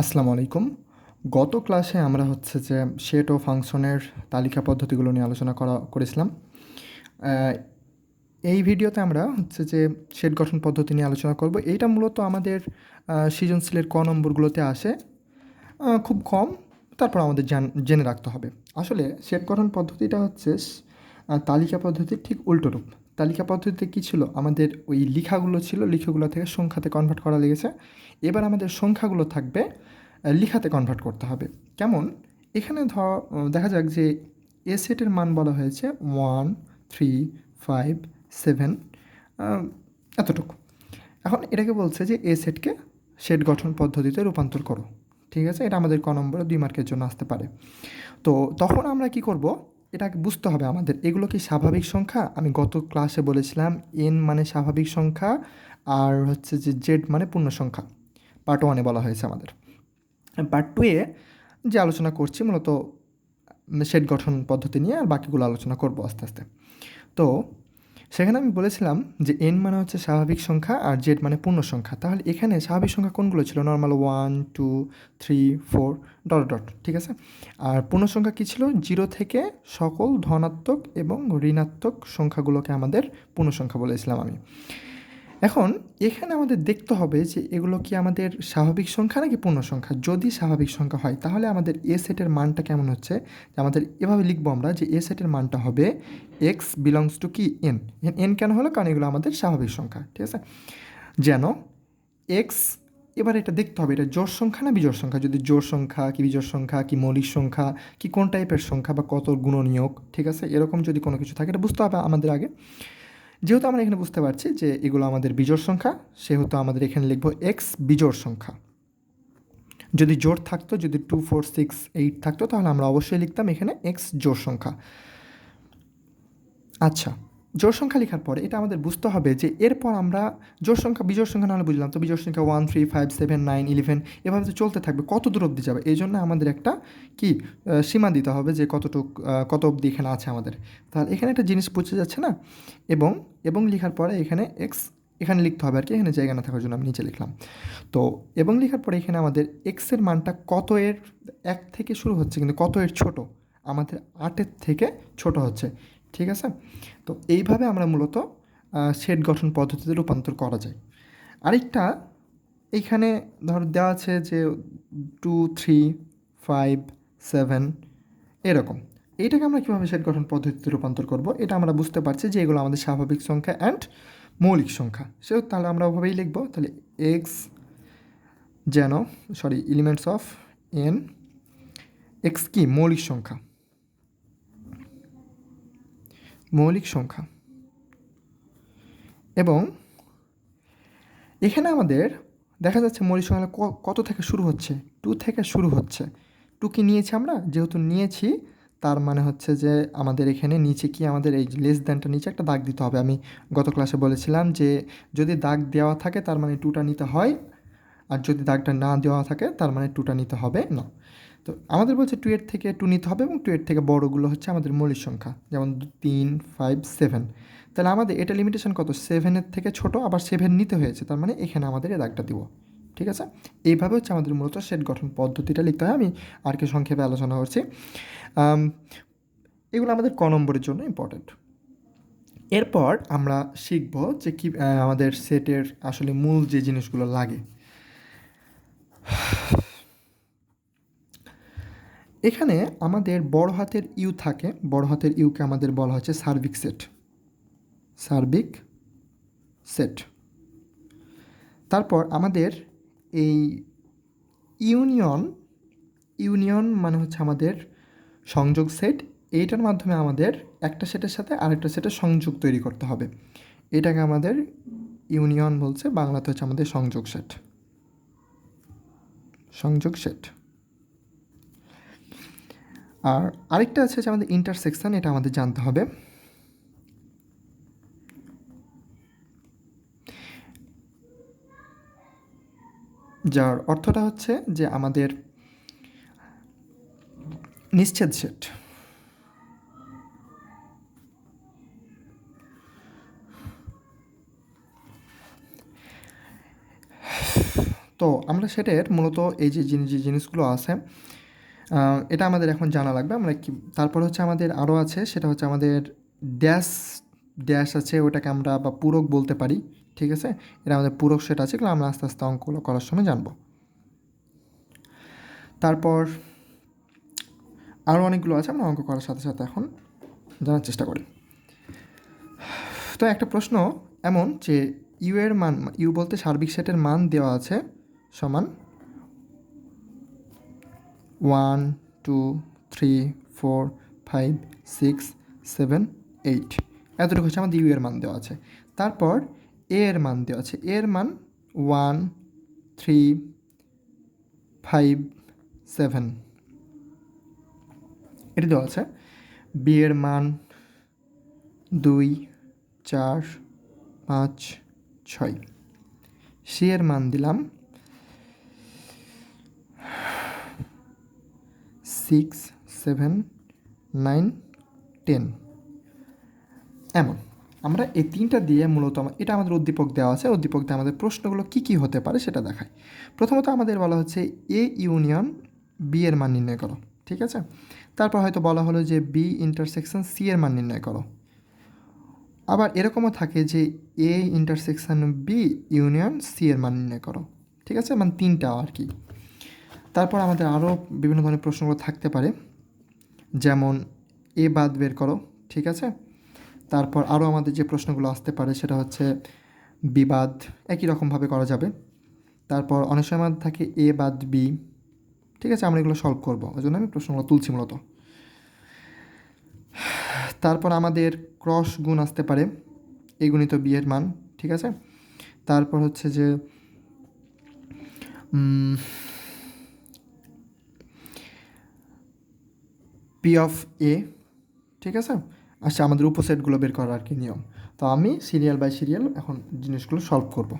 আসসালামু আলাইকুম। গত ক্লাসে আমরা হচ্ছে যে সেট ও ফাংশনের তালিকা পদ্ধতিগুলো নিয়ে আলোচনা করা, করেছিলাম। এই ভিডিওতে আমরা হচ্ছে যে সেট গঠন পদ্ধতি নিয়ে আলোচনা করব। এইটা মূলত আমাদের সৃজনশীলের ক নম্বরগুলোতে আসে। খুব কম, তারপর আমাদের জেনে রাখতে হবে। আসলে সেট গঠন পদ্ধতিটা হচ্ছে তালিকা পদ্ধতির ঠিক উল্টো রূপ। তালিকা পদ্ধতিতে কী ছিল? আমাদের ওই লেখাগুলো ছিল, লিখাগুলো থেকে সংখ্যাতে কনভার্ট করা লেগেছে। এবার আমাদের সংখ্যাগুলো থাকবে লিখাতে কনভার্ট করতে হবে। কেমন? এখানে ধর দেখা যাক যে এ সেটের মান বলা হয়েছে ওয়ান থ্রি ফাইভ সেভেন এতটুকু। এখন এটাকে বলছে যে এ সেটকে সেট গঠন পদ্ধতিতে রূপান্তর করো। ঠিক আছে? এটা আমাদের ক নম্বরে দুই মার্কের জন্য আসতে পারে। তো তখন আমরা কি করব? এটাকে বুঝতে হবে আমাদের। এগুলো কি স্বাভাবিক সংখ্যা? আমি গত ক্লাসে বলেছিলাম এন মানে স্বাভাবিক সংখ্যা, আর হচ্ছে যে জেড মানে পূর্ণ সংখ্যা। পার্ট ওয়ানে বলা হয়েছে আমাদের। পার্ট টু এ যে আলোচনা করছি, মূলত সেট গঠন পদ্ধতি নিয়ে আর বাকিগুলো আলোচনা করব আস্তে আস্তে। তো সেখানে আমি বলেছিলাম যে এন মানে হচ্ছে স্বাভাবিক সংখ্যা আর জেড মানে পূর্ণ সংখ্যা। তাহলে এখানে স্বাভাবিক সংখ্যা কোনগুলো ছিল? Normal one two three four dot dot ঠিক আছে? আর পূর্ণ সংখ্যা কী ছিল? জিরো থেকে সকল ধনাত্মক এবং ঋণাত্মক সংখ্যাগুলোকে আমাদের পূর্ণ সংখ্যা বলেছিলাম আমি। এখন এখানে আমাদের দেখতে হবে যে এগুলো কি আমাদের স্বাভাবিক সংখ্যা নাকি পূর্ণ সংখ্যা? যদি স্বাভাবিক সংখ্যা হয়, তাহলে আমাদের এ সেটের মানটা কেমন হচ্ছে? আমাদের এভাবে লিখব আমরা যে এ সেটের মানটা হবে এক্স বিলংস টু কি? এন এন কেন হলো? কারণ এগুলো আমাদের স্বাভাবিক সংখ্যা, ঠিক আছে? যেন এক্স এবার এটা দেখতে হবে, এটা জোর সংখ্যা না বিজোড় সংখ্যা? যদি জোর সংখ্যা, কি বিজোড় সংখ্যা, কি মৌলিক সংখ্যা, কি কোন টাইপের সংখ্যা বা কত গুণনীয়ক, ঠিক আছে? এরকম যদি কোনো কিছু থাকে, এটা বুঝতে হবে আমাদের আগে। যেহেতু আমরা এখানে বুঝতে পারছি যে এগুলো আমাদের বিজোড় সংখ্যা, সেহেতু আমাদের এখানে লিখব এক্স বিজোড় সংখ্যা। যদি জোর থাকতো, যদি টু ফোর সিক্স এইট থাকতো, তাহলে আমরা অবশ্যই লিখতাম এখানে এক্স জোর সংখ্যা। আচ্ছা জোর সংখ্যা লেখার পরে এটা আমাদের বুঝতে হবে যে এরপর আমরা জোর সংখ্যা, বিজোড় সংখ্যা নাহলে বুঝলাম তো বিজোড় সংখ্যা one three five seven nine eleven এভাবে তো চলতে থাকবে। কত দূর অবধি যাবে? এই জন্য আমাদের একটা কি সীমা দিতে হবে যে কতটুক কত অবধি এখানে আছে আমাদের। তাহলে এখানে একটা জিনিস বুঝে যাচ্ছে না? এবং এবং লেখার পরে এখানে এক্স এখানে লিখতে হবে আর কি, এখানে জায়গা না থাকার জন্য আমি নিচে লিখলাম। তো, এবং লেখার পরে এখানে আমাদের এক্সের মানটা কত এর, এক থেকে শুরু হচ্ছে কিন্তু কত এর ছোটো? আমাদের আটের থেকে ছোট হচ্ছে। ঠিক আছে? তো এইভাবে আমরা মূলত সেট গঠন পদ্ধতিতে রূপান্তর করা যায়। আরেকটা, এইখানে ধর দেওয়া আছে যে টু থ্রি ফাইভ সেভেন এরকম। এইটাকে আমরা কীভাবে সেট গঠন পদ্ধতিতে রূপান্তর করব? এটা আমরা বুঝতে পারছি যে এগুলো আমাদের স্বাভাবিক সংখ্যা অ্যান্ড মৌলিক সংখ্যা। সেও তাহলে আমরা ওভাবেই লিখব। তাহলে এক্স যেন sorry elements of N x কি? মৌলিক সংখ্যা। মৌলিক সংখ্যা। এবং এখানে আমাদের দেখা যাচ্ছে মৌলিক সংখ্যা কত থেকে শুরু হচ্ছে? টু থেকে শুরু হচ্ছে। টু কি নিয়েছি আমরা? যেহেতু নিয়েছি, তার মানে হচ্ছে যে আমাদের এখানে নিচে কি আমাদের এই লেস দ্যানটা নিচে একটা দাগ দিতে হবে। আমি গত ক্লাসে বলেছিলাম যে যদি দাগ দেওয়া থাকে, তার মানে টুটা নিতে হয়। আর যদি দাগটা না দেওয়া থাকে, তার মানে টুটা নিতে হবে। না। তো আমাদের বলছে টু এর থেকে টু নিতে হবে এবং টু এর থেকে বড়গুলো হচ্ছে আমাদের মৌলিক সংখ্যা, যেমন তিন ফাইভ সেভেন তাহলে আমাদের এটা লিমিটেশন কত? সেভেনের থেকে ছোট, আবার সেভেন নিতে হয়েছে, তার মানে এখানে আমাদের এই দাগটা দিব। ঠিক আছে? এইভাবে হচ্ছে আমাদের মূলত সেট গঠন পদ্ধতিটা লিখতে হয়। আমি আর কি সংক্ষেপে আলোচনা করছি। এগুলো আমাদের ক নম্বরের জন্য ইম্পর্ট্যান্ট এরপর আমরা শিখব যে কি আমাদের সেটের আসলে মূল যে জিনিসগুলো লাগে। এখানে আমাদের বড় হাতের ইউ থাকে, বড় হাতের ইউকে আমাদের বলা হচ্ছে সার্বিক সেট। সার্বিক সেট। তারপর আমাদের এই ইউনিয়ন ইউনিয়ন মানে হচ্ছে আমাদের সংযোগ সেট। এইটার মাধ্যমে আমাদের একটা সেটের সাথে আরেকটা সেটের সংযোগ তৈরি করতে হবে। এটাকে আমাদের ইউনিয়ন বলছে, বাংলাতে হচ্ছে আমাদের সংযোগ সেট। সংযোগ সেট। আর আরেকটা আছে যে আমাদের ইন্টারসেকশন এটা আমাদের জানতে হবে। যার অর্থটা হচ্ছে যে আমাদের নিশ্চেদ সেট। তো আমরা সেটার মূলত এই যে জিনিস যে জিনিসগুলো আছে এটা আমাদের এখন জানা লাগবে। আমরা কি তারপর হচ্ছে আমাদের আরও আছে, সেটা হচ্ছে আমাদের ড্যাশ ড্যাশ আছে, ওটাকে আমরা বা পূরক বলতে পারি, ঠিক আছে? এটা আমাদের পূরক সেট আছে, এগুলো আমরা আস্তে আস্তে অঙ্কগুলো করার সময় জানব। তারপর আরও অনেকগুলো আছে, আমরা অঙ্ক করার সাথে সাথে এখন জানার চেষ্টা করি। তো একটা প্রশ্ন এমন যে ইউ এর মান ইউ বলতে সার্বিক সেটের মান দেওয়া আছে সমান one, two, three, four, five, six, seven, eight. এতটুকু হচ্ছে আমাদের ইউ এর মান দেওয়া আছে। তারপর এ এর মান দেওয়া আছে। এর মান ওয়ান, থ্রি, ফাইভ, সেভেন। এটা দেওয়া আছে। বি এর মান দুই, চার, পাঁচ, ছয়। সি এর মান দিলাম সিক্স, সেভেন, নাইন, টেন। এমন। আমরা এই তিনটা দিয়ে মূলত এটা আমাদের উদ্দীপক দেওয়া আছে। উদ্দীপক দিয়ে আমাদের প্রশ্নগুলো কী কী হতে পারে সেটা দেখায় প্রথমত আমাদের বলা হচ্ছে এ ইউনিয়ন বি এর মান নির্ণয় করো, ঠিক আছে? তারপর হয়তো বলা হলো যে বি ইন্টারসেকশন সি এর মান নির্ণয় করো। আবার এরকমও থাকে যে A intersection B union C এর মান নির্ণয় করো, ঠিক আছে? মানে তিনটা আর কি। তারপর আমাদের আরও বিভিন্ন ধরনের প্রশ্নগুলো থাকতে পারে। যেমন, এ বাদ বের করো, ঠিক আছে? তারপর আরও আমাদের যে প্রশ্নগুলো আসতে পারে সেটা হচ্ছে, বিবাদ একই রকমভাবে করা যাবে। তারপর অনেক সময় থাকে এ বাদ বি, ঠিক আছে? আমরা এগুলো সলভ করব। ওই জন্য আমি প্রশ্নগুলো তুলছি মূলত। তারপর আমাদের ক্রস গুণ আসতে পারে, এ গুণিত বি এর মান, ঠিক আছে? তারপর হচ্ছে যে পি অফ এ ঠিক আছে? আচ্ছা আমাদের উপসেটগুলো বের করার আর কি নিয়ম। তো আমি সিরিয়াল বাই সিরিয়াল এখন জিনিসগুলো সলভ করব।